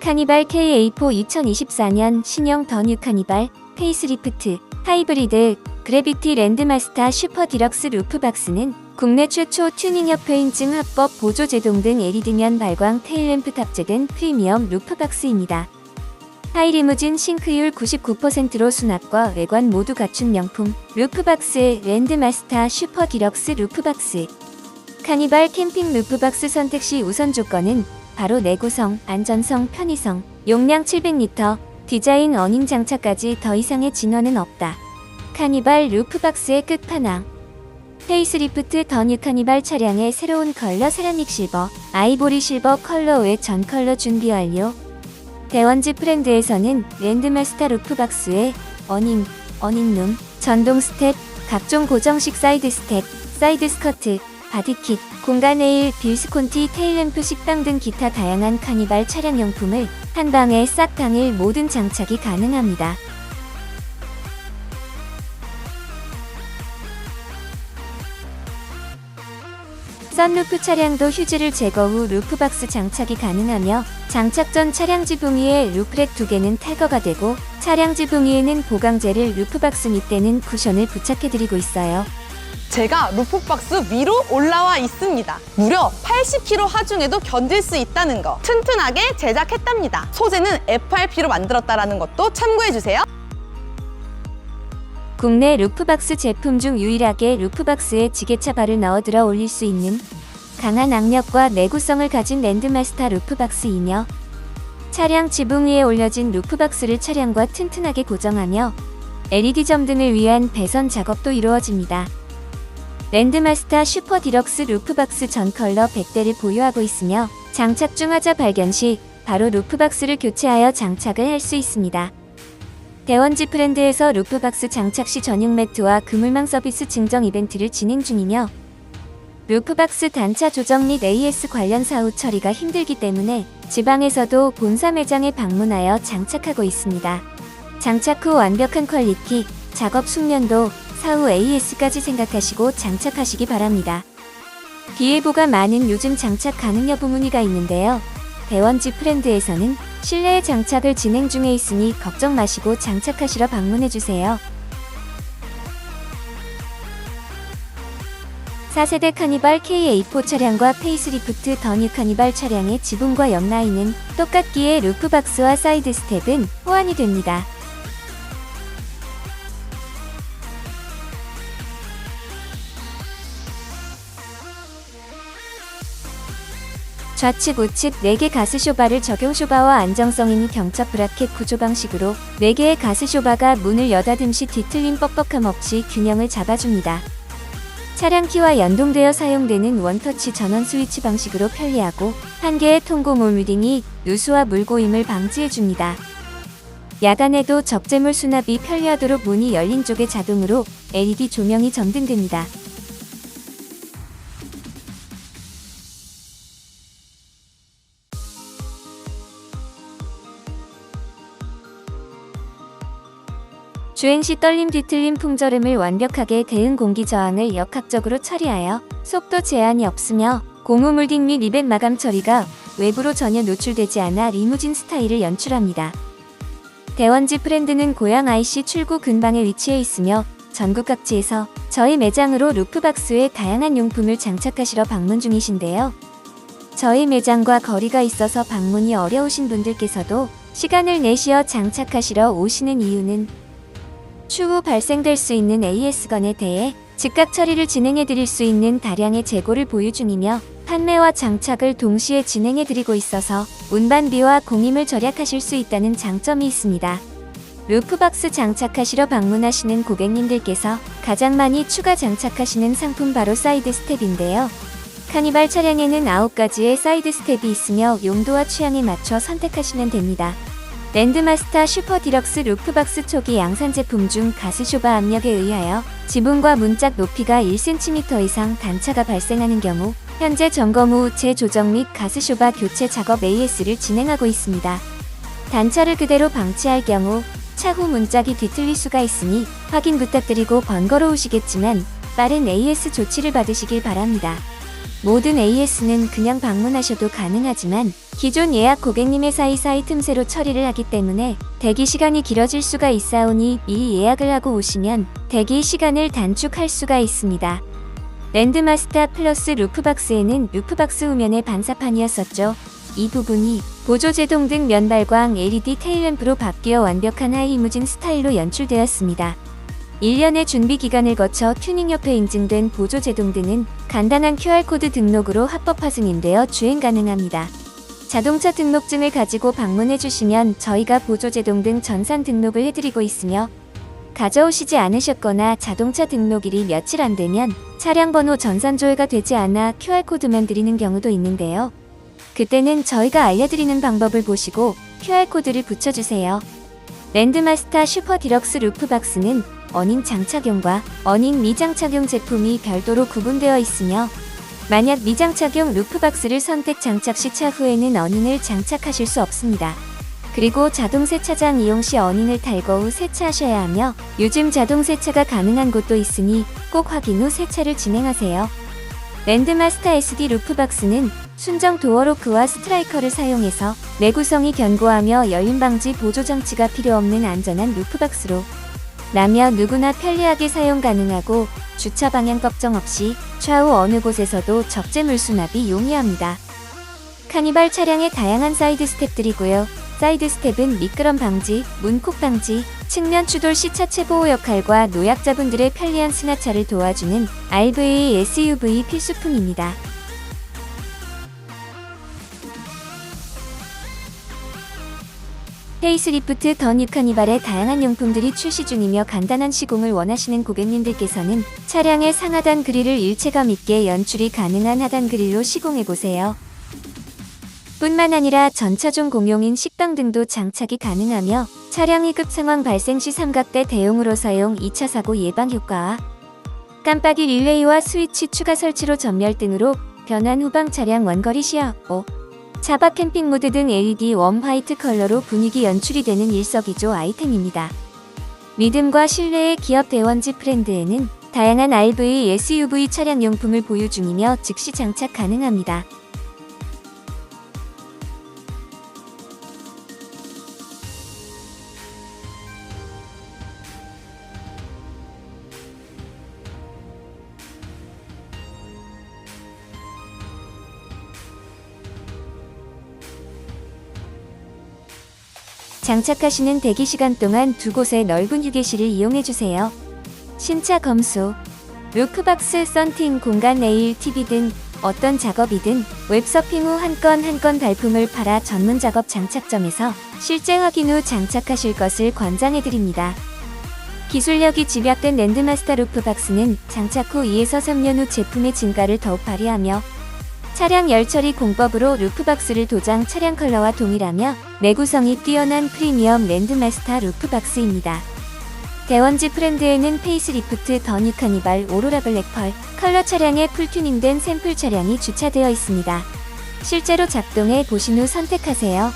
카니발 KA4 2024년 신형 더 뉴 카니발 페이스리프트 하이브리드 그래비티 랜드마스터 슈퍼 디럭스 루프박스는 국내 최초 튜닝협회 인증 합법 보조 제동 등 LED면 발광 테일램프 탑재된 프리미엄 루프박스입니다. 하이리무진 싱크율 99%로 수납과 외관 모두 갖춘 명품 루프박스의 랜드마스터 슈퍼 디럭스 루프박스 카니발 캠핑 루프박스 선택 시 우선 조건은 바로 내구성, 안전성, 편의성, 용량 700리터, 디자인 어닝 장착까지 더 이상의 진원은 없다. 카니발 루프박스의 끝판왕 페이스리프트 더 뉴 카니발 차량의 새로운 컬러 세라믹 실버, 아이보리 실버 컬러의 전 컬러 준비 완료. 대원지 프렌드에서는 랜드마스터 루프박스에 어닝, 어닝룸, 전동 스텝, 각종 고정식 사이드 스텝, 사이드 스커트, 바디킷, 공간 네일, 빌스콘티, 테일램프 식당 등 기타 다양한 카니발 차량용품을 한 방에 싹 당일 모든 장착이 가능합니다. 썬루프 차량도 휴지를 제거 후 루프박스 장착이 가능하며 장착 전 차량 지붕 위에 루프렉 두 개는 탈거가 되고 차량 지붕 위에는 보강제를 루프박스 밑에는 쿠션을 부착해드리고 있어요. 제가 루프박스 위로 올라와 있습니다. 무려 80kg 하중에도 견딜 수 있다는 거 튼튼하게 제작했답니다. 소재는 FRP로 만들었다는 것도 참고해주세요. 국내 루프박스 제품 중 유일하게 루프박스에 지게차 발을 넣어 들어 올릴 수 있는 강한 악력과 내구성을 가진 랜드마스터 루프박스이며 차량 지붕 위에 올려진 루프박스를 차량과 튼튼하게 고정하며 LED 점 등을 위한 배선 작업도 이루어집니다. 랜드마스터 슈퍼 디럭스 루프박스 전 컬러 100대를 보유하고 있으며 장착 중 하자 발견 시 바로 루프박스를 교체하여 장착을 할 수 있습니다. 대원지 프렌드에서 루프박스 장착 시 전용 매트와 그물망 서비스 증정 이벤트를 진행 중이며 루프박스 단차 조정 및 AS 관련 사후 처리가 힘들기 때문에 지방에서도 본사 매장에 방문하여 장착하고 있습니다. 장착 후 완벽한 퀄리티, 작업 숙련도, 사후 AS까지 생각하시고 장착하시기 바랍니다. 비예보가 많은 요즘 장착 가능 여부 문의가 있는데요. 대원지 프렌드에서는 실내에 장착을 진행 중에 있으니 걱정 마시고 장착하시러 방문해주세요. 4세대 카니발 KA4 차량과 페이스리프트 더 뉴 카니발 차량의 지붕과 옆 라인은 똑같기에 루프박스와 사이드 스텝은 호환이 됩니다. 좌측 우측 4개 가스 쇼바를 적용 쇼바와 안정성 있는 경첩 브라켓 구조 방식으로 4개의 가스 쇼바가 문을 여닫음 시 뒤틀림 뻑뻑함 없이 균형을 잡아줍니다. 차량 키와 연동되어 사용되는 원터치 전원 스위치 방식으로 편리하고 한 개의 통고 몰뮤딩이 누수와 물고임을 방지해줍니다. 야간에도 적재물 수납이 편리하도록 문이 열린 쪽에 자동으로 LED 조명이 점등됩니다. 주행 시 떨림 뒤틀림 풍절음을 완벽하게 대응 공기 저항을 역학적으로 처리하여 속도 제한이 없으며 고무 물딩 및 리벳 마감 처리가 외부로 전혀 노출되지 않아 리무진 스타일을 연출합니다. 대원지 브랜드는 고양 IC 출구 근방에 위치해 있으며 전국 각지에서 저희 매장으로 루프박스에 다양한 용품을 장착하시러 방문 중이신데요. 저희 매장과 거리가 있어서 방문이 어려우신 분들께서도 시간을 내시어 장착하시러 오시는 이유는 추후 발생될 수 있는 AS건에 대해 즉각 처리를 진행해 드릴 수 있는 다량의 재고를 보유 중이며 판매와 장착을 동시에 진행해 드리고 있어서 운반비와 공임을 절약하실 수 있다는 장점이 있습니다. 루프박스 장착하시러 방문하시는 고객님들께서 가장 많이 추가 장착하시는 상품 바로 사이드 스텝인데요. 카니발 차량에는 9가지의 사이드 스텝이 있으며 용도와 취향에 맞춰 선택하시면 됩니다. 랜드마스터 슈퍼 디럭스 루프박스 초기 양산 제품 중 가스쇼바 압력에 의하여 지붕과 문짝 높이가 1cm 이상 단차가 발생하는 경우 현재 점검 후 재조정 및 가스쇼바 교체 작업 AS를 진행하고 있습니다. 단차를 그대로 방치할 경우 차후 문짝이 뒤틀릴 수가 있으니 확인 부탁드리고 번거로우시겠지만 빠른 AS 조치를 받으시길 바랍니다. 모든 AS는 그냥 방문하셔도 가능하지만 기존 예약 고객님의 사이사이 틈새로 처리를 하기 때문에 대기 시간이 길어질 수가 있사오니 미리 예약을 하고 오시면 대기 시간을 단축할 수가 있습니다. 랜드마스터 플러스 루프박스에는 루프박스 후면에 반사판이었었죠. 이 부분이 보조 제동 등 면발광 LED 테일램프로 바뀌어 완벽한 하이무진 스타일로 연출되었습니다. 1년의 준비 기간을 거쳐 튜닝협회 인증된 보조 제동 등은 간단한 QR코드 등록으로 합법 파승인되어 주행 가능합니다. 자동차 등록증을 가지고 방문해 주시면 저희가 보조 제동 등 전산 등록을 해드리고 있으며 가져오시지 않으셨거나 자동차 등록일이 며칠 안 되면 차량 번호 전산 조회가 되지 않아 QR코드만 드리는 경우도 있는데요. 그때는 저희가 알려드리는 방법을 보시고 QR코드를 붙여주세요. 랜드마스터 슈퍼 디럭스 루프박스는 어닝 장착용과 어닝 미장착용 제품이 별도로 구분되어 있으며 만약 미장착용 루프박스를 선택 장착 시 차후에는 어닝을 장착하실 수 없습니다. 그리고 자동 세차장 이용 시 어닝을 탈거 후 세차하셔야 하며 요즘 자동 세차가 가능한 곳도 있으니 꼭 확인 후 세차를 진행하세요. 랜드마스터 SD 루프박스는 순정 도어로크와 스트라이커를 사용해서 내구성이 견고하며 열림 방지 보조 장치가 필요 없는 안전한 루프박스로 라며 누구나 편리하게 사용 가능하고 주차 방향 걱정 없이 좌우 어느 곳에서도 적재 물 수납이 용이합니다. 카니발 차량의 다양한 사이드 스텝들이고요. 사이드 스텝은 미끄럼 방지, 문콕 방지, 측면 추돌 시 차체 보호 역할과 노약자분들의 편리한 승하차를 도와주는 RV SUV 필수품입니다. 페이스리프트 더 뉴 카니발의 다양한 용품들이 출시 중이며 간단한 시공을 원하시는 고객님들께서는 차량의 상하단 그릴을 일체감 있게 연출이 가능한 하단 그릴로 시공해보세요. 뿐만 아니라 전차종 공용인 식당 등도 장착이 가능하며 차량이 급 상황 발생 시 삼각대 대용으로 사용 2차 사고 예방 효과와 깜빡이 릴레이와 스위치 추가 설치로 전멸 등으로 변환 후방 차량 원거리 시야 5 자바 캠핑 모드 등 LED 웜 화이트 컬러로 분위기 연출이 되는 일석이조 아이템입니다. 믿음과 신뢰의 기업 대원지 프렌드에는 다양한 RV, SUV 차량 용품을 보유 중이며 즉시 장착 가능합니다. 장착하시는 대기 시간 동안 두 곳의 넓은 휴게실을 이용해 주세요. 신차 검수, 루프박스 썬팅 공간 네일 TV 등 어떤 작업이든 웹서핑 후 한 건 한 건 발품을 팔아 전문 작업 장착점에서 실제 확인 후 장착하실 것을 권장해 드립니다. 기술력이 집약된 랜드마스터 루프박스는 장착 후 2에서 3년 후 제품의 진가를 더욱 발휘하며 차량 열처리 공법으로 루프박스를 도장 차량 컬러와 동일하며 내구성이 뛰어난 프리미엄 랜드마스터 루프박스입니다. 대원지 프렌드에는 페이스리프트 더 뉴 카니발 오로라 블랙펄 컬러 차량에 풀튜닝된 샘플 차량이 주차되어 있습니다. 실제로 작동해 보신 후 선택하세요.